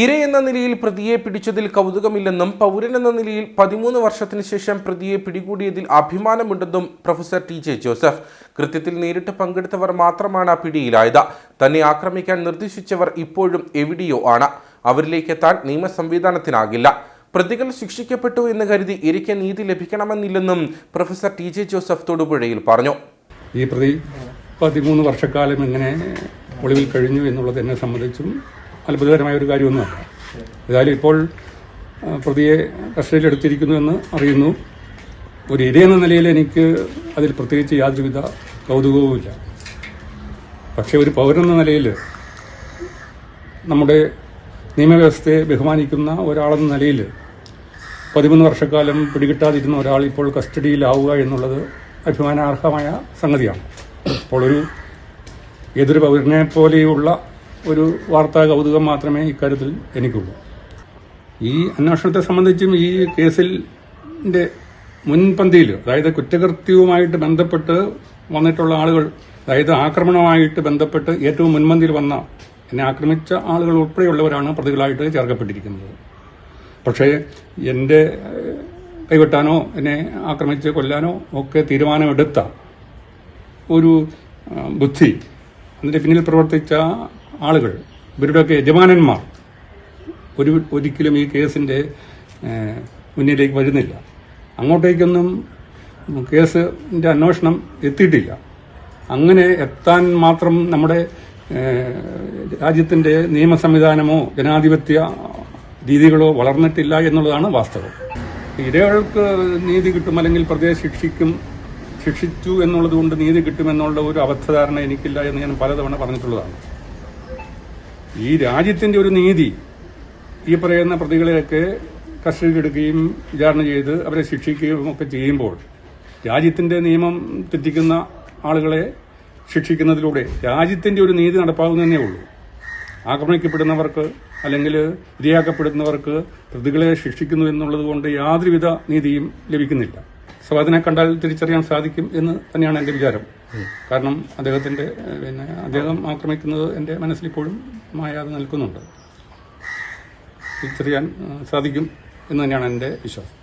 ഇരയെന്ന നിലയിൽ പ്രതിയെ പിടിച്ചതിൽ കൗതുകമില്ലെന്നും പൗരൻ എന്ന നിലയിൽ പതിമൂന്ന് വർഷത്തിന് ശേഷം പ്രതിയെ പിടികൂടിയതിൽ അഭിമാനമുണ്ടെന്നും പ്രൊഫസർ ടി ജെ ജോസഫ്. കൃത്യത്തിൽ നേരിട്ട് പങ്കെടുത്തവർ മാത്രമാണ് പിടിയിലായത്. തന്നെ ആക്രമിക്കാൻ നിർദ്ദേശിച്ചവർ ഇപ്പോഴും എവിടെയോ ആണ്. അവരിലേക്ക് എത്താൻ നിയമ സംവിധാനത്തിനാകില്ല പ്രതികൾ ശിക്ഷിക്കപ്പെട്ടു എന്ന് കരുതി ഇരയ്ക്ക് നീതി ലഭിക്കണമെന്നില്ലെന്നും പ്രൊഫസർ ടി ജെ ജോസഫ് തൊടുപുഴയിൽ പറഞ്ഞു. ഈ പ്രതി പതിമൂന്ന് വർഷക്കാലം ഇങ്ങനെ ഒളിവിൽ കഴിഞ്ഞു എന്നുള്ളത് എന്നെ സംബന്ധിച്ചും അത്ഭുതകരമായ ഒരു കാര്യമൊന്നുമല്ല ഏതായാലും ഇപ്പോൾ പ്രതിയെ കസ്റ്റഡിയിലെടുത്തിരിക്കുന്നു എന്ന് അറിയുന്നു. ഒരു ഇരയെന്ന നിലയിൽ എനിക്ക് അതിൽ പ്രത്യേകിച്ച് യാതൊരുവിധ കൗതുകവുമില്ല പക്ഷേ ഒരു പൗരനെന്ന നിലയിൽ നമ്മുടെ നിയമവ്യവസ്ഥയെ ബഹുമാനിക്കുന്ന ഒരാളെന്ന നിലയിൽ പതിമൂന്ന് വർഷക്കാലം പിടികിട്ടാതിരുന്ന ഒരാൾ ഇപ്പോൾ കസ്റ്റഡിയിലാവുക എന്നുള്ളത് അഭിമാനാർഹമായ സംഗതിയാണ്. അപ്പോൾ ഒരു ഏതൊരു പൗരനെ പോലെയുള്ള ഒരു വാർത്താ കൗതുകം മാത്രമേ ഇക്കാര്യത്തിൽ എനിക്കുള്ളൂ. ഈ അന്വേഷണത്തെ സംബന്ധിച്ചും ഈ കേസിൽ മുൻപന്തിയിൽ അതായത് കുറ്റകൃത്യവുമായിട്ട് ബന്ധപ്പെട്ട് വന്നിട്ടുള്ള ആളുകൾ അതായത് ആക്രമണവുമായിട്ട് ബന്ധപ്പെട്ട് ഏറ്റവും മുൻപന്തിയിൽ വന്ന എന്നെ ആക്രമിച്ച ആളുകൾ ഉൾപ്പെടെയുള്ളവരാണ് പ്രതികളായിട്ട് ചേർക്കപ്പെട്ടിരിക്കുന്നത്. പക്ഷേ എന്റെ കൈവെട്ടാനോ എന്നെ ആക്രമിച്ച് കൊല്ലാനോ ഒക്കെ തീരുമാനമെടുത്ത ഒരു ബുദ്ധി അതിന്റെ പിന്നിൽ പ്രവർത്തിച്ച ആളുകൾ ഇവരുടെയൊക്കെ യജമാനന്മാർ ഒരു ഒരിക്കലും ഈ കേസിന്റെ മുന്നിലേക്ക് വരുന്നില്ല. അങ്ങോട്ടേക്കൊന്നും കേസിന്റെ അന്വേഷണം എത്തിയിട്ടില്ല. അങ്ങനെ എത്താൻ മാത്രം നമ്മുടെ രാജ്യത്തിന്റെ നിയമ സംവിധാനമോ ജനാധിപത്യ രീതികളോ വളർന്നിട്ടില്ല എന്നുള്ളതാണ് വാസ്തവം. ഇരകൾക്ക് നീതി കിട്ടും അല്ലെങ്കിൽ പ്രത്യേക ശിക്ഷിക്കും ശിക്ഷിച്ചു എന്നുള്ളത് കൊണ്ട് നീതി കിട്ടുമെന്നുള്ള ഒരു അബദ്ധധാരണ എനിക്കില്ല എന്ന് ഞാൻ പലതവണ പറഞ്ഞിട്ടുള്ളതാണ്. ഈ രാജ്യത്തിന്റെ ഒരു നീതി ഈ പറയുന്ന പ്രതികളെയൊക്കെ കസ്റ്റഡിയിലെടുക്കുകയും വിചാരണ ചെയ്ത് അവരെ ശിക്ഷിക്കുകയും ഒക്കെ ചെയ്യുമ്പോൾ രാജ്യത്തിന്റെ നിയമം തെറ്റിക്കുന്ന ആളുകളെ ശിക്ഷിക്കുന്നതിലൂടെ രാജ്യത്തിന്റെ ഒരു നീതി നടപ്പാകുന്നതന്നെ ഉള്ളൂ. ആക്രമിക്കപ്പെടുന്നവർക്ക് അല്ലെങ്കിൽ ഇരയാക്കപ്പെടുന്നവർക്ക് പ്രതികളെ ശിക്ഷിക്കുന്നു എന്നുള്ളത് കൊണ്ട് യാതൊരുവിധ നീതിയും ലഭിക്കുന്നില്ല. സോ അതിനെ കണ്ടാൽ തിരിച്ചറിയാൻ സാധിക്കും എന്ന് തന്നെയാണ് എന്റെ വിചാരം. കാരണം അദ്ദേഹത്തിന്റെ പിന്നെ അദ്ദേഹം ആക്രമിക്കുന്നത് എന്റെ മനസ്സിൽ ഇപ്പോഴും മായാതെ നിൽക്കുന്നുണ്ട്. തിരിച്ചറിയാൻ സാധിക്കും എന്ന് തന്നെയാണ് എന്റെ വിശ്വാസം.